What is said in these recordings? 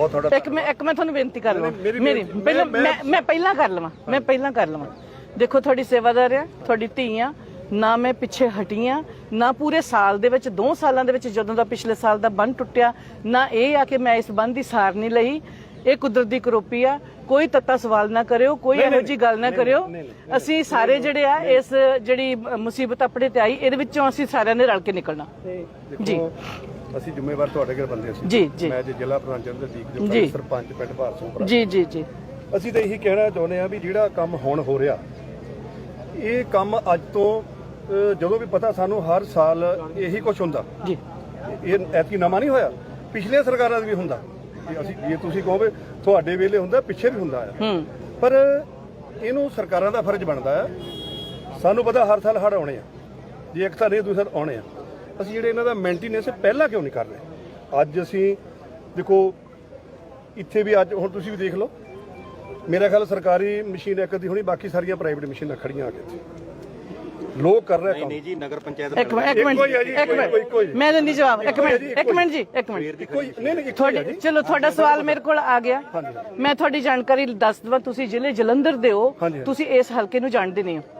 ਬਹੁਤ ਤੁਹਾਡਾ ਇੱਕ ਮੈਂ ਇੱਕ ਮੈਂ ਤੁਹਾਨੂੰ ਬੇਨਤੀ ਕਰ ਲਵਾਂ। ਮੇਰੀ- ਮੇਰੀ ਮੇਰੀ- ਪਹਿਲਾਂ ਮੈਂ- ਮੈਂ ਮੈਂ ਪਹਿਲਾਂ ਕਰ ਲਵਾਂ। ਮੈਂ ਪਹਿਲਾਂ ਕਰ ਲਵਾਂ। ਦੇਖੋ ਤੁਹਾਡੀ ਸੇਵਾਦਾਰ ਆ ਤੁਹਾਡੀ ਧੀ ਆ। ਨਾ ਮੈਂ ਪਿੱਛੇ ਹਟੀ ਆ ਨਾ ਪੂਰੇ ਸਾਲ ਦੇ ਵਿੱਚ 2 ਸਾਲਾਂ ਦੇ ਵਿੱਚ ਜਦੋਂ ਦਾ ਪਿਛਲੇ ਸਾਲ ਦਾ ਬੰਨ ਟੁੱਟਿਆ ਨਾ ਇਹ ਆ ਕਿ ਮੈਂ ਇਸ ਬੰਨ ਦੀ ਸਾਰ ਨਹੀਂ ਲਈ। ਇਹ ਕੁਦਰਤ ਦੀ ਕਰੋਪੀ ਆ। ਕੋਈ ਤੱਤਾ ਸਵਾਲ ਨਾ ਕਰਿਓ ਕੋਈ ਇਹੋ ਜੀ ਗੱਲ ਨਾ ਕਰਿਓ। ਅਸੀਂ ਸਾਰੇ ਜਿਹੜੇ ਆ ਇਸ ਜਿਹੜੀ ਮੁਸੀਬਤ ਆਪਣੇ ਤੇ ਆਈ ਇਹਦੇ ਵਿੱਚੋਂ ਅਸੀਂ ਸਾਰਿਆਂ ਨੇ ਰਲ ਕੇ ਨਿਕਲਣਾ। ਜੀ। ਅਸੀਂ ਜ਼ਿੰਮੇਵਾਰ ਤੁਹਾਡੇ ਘਰ ਬੰਦੇ ਸੀ ਜੀ ਜੀ। ਮੈਂ ਜੇ ਜ਼ਿਲ੍ਹਾ ਪ੍ਰਧਾਨ ਚੰਦਰਦੀਪ ਜੀ। ਜੀ। ਸਰਪੰਚ ਪਿੰਡ ਭਾਰਸੋਂ ਜੀ ਜੀ ਜੀ। ਅਸੀਂ ਤਾਂ ਇਹੀ ਕਹਿਣਾ ਚਾਹੁੰਦੇ ਆ ਵੀ ਜਿਹੜਾ ਕੰਮ ਹੁਣ ਹੋ ਰਿਹਾ ਇਹ ਕੰਮ ਅੱਜ ਤੋਂ ਜਦੋਂ ਵੀ ਪਤਾ ਸਾਨੂੰ ਹਰ ਸਾਲ ਇਹੀ ਕੁਝ ਹੁੰਦਾ। ਜੀ। ਇਹ ਐਤਕੀ ਨਵਾਂ ਨਹੀਂ ਹੋਇਆ ਪਿਛਲੀਆਂ ਸਰਕਾਰਾਂ ਦਾ ਵੀ ਹੁੰਦਾ। ਜੇ ਅਸੀਂ ਜੇ ਤੁਸੀਂ ਕਹੋਗੇ ਤੁਹਾਡੇ ਵੇਲੇ ਹੁੰਦਾ ਪਿੱਛੇ ਵੀ ਹੁੰਦਾ ਆ। ਹੂੰ। ਪਰ ਇਹਨੂੰ ਸਰਕਾਰਾਂ ਦਾ ਫਰਜ਼ ਬਣਦਾ ਆ। ਸਾਨੂੰ ਪਤਾ ਹਰ ਸਾਲ ਹੜ ਆਉਣੇ ਆ। ਜੇ ਇੱਕ ਤਾਂ ਨਹੀਂ ਦੂਸਰਾ ਆਉਣੇ ਆ। ਅਸੀਂ ਜਿਹੜੇ ਇਹਨਾਂ ਦਾ ਮੇਨਟੇਨੈਂਸ ਪਹਿਲਾਂ ਕਿਉਂ ਨਹੀਂ ਕਰ ਰਹੇ? ਅੱਜ ਅਸੀਂ ਦੇਖੋ ਇੱਥੇ ਵੀ ਅੱਜ ਹੁਣ ਤੁਸੀਂ ਵੀ ਦੇਖ ਲਓ। ਮੇਰਾ ਖਿਆਲ ਸਰਕਾਰੀ ਮਸ਼ੀਨ ਇੱਕ ਦੀ ਹੋਣੀ ਬਾਕੀ ਸਾਰੀਆਂ ਪ੍ਰਾਈਵੇਟ ਮਸ਼ੀਨਾਂ ਖੜੀਆਂ ਆ ਕੇ ਇੱਥੇ। ਲੋਕ ਕਰ ਰਹੇ ਕੰਮ। ਨਹੀਂ ਜੀ ਨਗਰ ਪੰਚਾਇਤ ਇੱਕ ਮਿੰਟ ਇੱਕ ਮਿੰਟ ਇੱਕੋ ਮੈਂ ਦਿੰਦੀ ਜਵਾਬ ਇੱਕ ਮਿੰਟ ਇੱਕ ਮਿੰਟ ਜੀ ਇੱਕ ਮਿੰਟ। ਨਹੀਂ ਨਹੀਂ ਤੁਹਾਡੀ ਚਲੋ ਤੁਹਾਡਾ ਸਵਾਲ ਮੇਰੇ ਕੋਲ ਆ ਗਿਆ। ਮੈਂ ਤੁਹਾਡੀ ਜਾਣਕਾਰੀ ਦੱਸ ਦਵਾਂ ਤੁਸੀਂ ਜ਼ਿਲ੍ਹੇ ਜਲੰਧਰ ਦੇ ਹੋ। ਤੁਸੀਂ ਇਸ ਹਲਕੇ ਨੂੰ ਜਾਣਦੇ ਨਹੀਂ ਹੋ।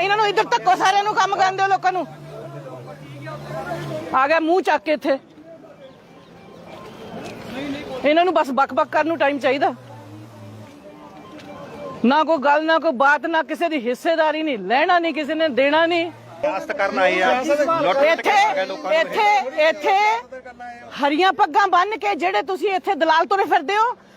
ਇਹਨਾਂ ਨੂੰ ਇੱਧਰ ਧੱਕੋ ਸਾਰਿਆਂ ਨੂੰ ਕੰਮ ਕਰਨ ਦਿਓ ਲੋਕਾਂ ਨੂੰ। ਆ ਗਿਆ ਮੂੰਹ ਚੱਕ ਕੇ ਇੱਥੇ। ਇਹਨਾਂ ਨੂੰ ਬਸ ਬਕ-ਬਕ ਕਰਨ ਨੂੰ ਟਾਈਮ ਚਾਹੀਦਾ। ਨਾ ਕੋਈ ਗੱਲ ਨਾ ਕੋਈ ਬਾਤ ਨਾ ਕਿਸੇ ਦੀ ਹਿੱਸੇਦਾਰੀ ਨਹੀਂ ਲੈਣਾ ਨਹੀਂ ਕਿਸੇ ਨੇ ਦੇਣਾ ਨਹੀਂ। ਸਿਆਸਤ ਕਰਨ ਆਏ ਆ। ਇੱਥੇ ਇੱਥੇ ਇੱਥੇ ਹਰੀਆਂ ਪੱਗਾਂ ਬੰਨ ਕੇ ਜਿਹੜੇ ਤੁਸੀਂ ਇੱਥੇ ਦਲਾਲ ਤੁਰੇ ਫਿਰਦੇ ਹੋ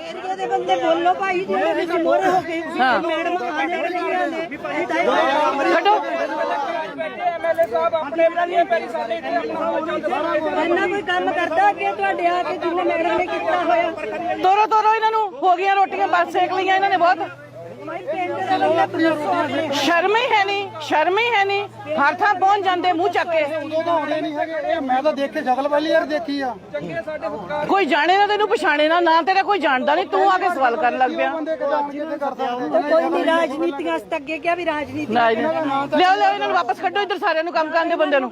ਏਰੀਆ ਦੇ ਬੰਦੇ ਬੋਲੋ ਭਾਈ ਜਿਹਦੇ ਵਿੱਚ ਮੋਰੇ ਹੋ ਗਏ। ਹਾਂ। ਮੈਡਮ ਆਣੇ ਵਾਲੀਆਂ ਨੇ। ਕੱਢੋ ਇੰਨਾ ਕੋਈ ਕੰਮ ਕਰਦਾ ਅੱਗੇ ਤੁਹਾਡੇ ਆ ਕੇ ਜਿੰਨੇ ਮੈਡਮ ਨੇ ਕੀਤਾ ਹੋਇਆ। ਤੋਰੋ ਤੋਰੋ ਇਹਨਾਂ ਨੂੰ। ਹੋ ਗਈਆਂ ਰੋਟੀਆਂ ਬਸ ਸੇਕ ਲਈਆਂ ਇਹਨਾਂ ਨੇ ਬਹੁਤ। ਸ਼ਰਮ ਹੀ ਹੈ ਨਹੀਂ ਸ਼ਰਮ ਹੀ ਹੈ ਨਹੀਂ। ਹਰ ਥਾਂ ਪਹੁੰਚ ਜਾਂਦੇ ਮੂੰਹ ਚੱਕ ਕੇ। ਉਦੋਂ ਤਾਂ ਆਉਣੇ ਨਹੀਂ ਹੈਗੇ। ਇਹ ਮੈਂ ਤਾਂ ਦੇਖੇ ਸ਼ਕਲ ਪਹਿਲੀ ਵਾਰ ਦੇਖੀ ਆ। ਕੋਈ ਜਾਣੇ ਨਾ ਤੈਨੂੰ ਪਛਾਣੇ ਨਾ ਨਾ ਤੇਰਾ ਕੋਈ ਜਾਣਦਾ ਨਹੀਂ। ਤੂੰ ਆ ਕੇ ਸਵਾਲ ਕਰਨ ਲੱਗ ਪਿਆ। ਕੋਈ ਨਹੀਂ ਰਾਜਨੀਤੀਆਂ ਅੱਗੇ ਕਿਹਾ ਵੀ ਰਾਜਨੀਤੀ। ਲਿਆਓ ਲਿਆਓ ਇਹਨਾਂ ਨੂੰ ਵਾਪਸ ਕੱਢੋ। ਇੱਧਰ ਸਾਰਿਆਂ ਨੂੰ ਕੰਮ ਕਰਨ ਦੇ ਬੰਦੇ ਨੂੰ।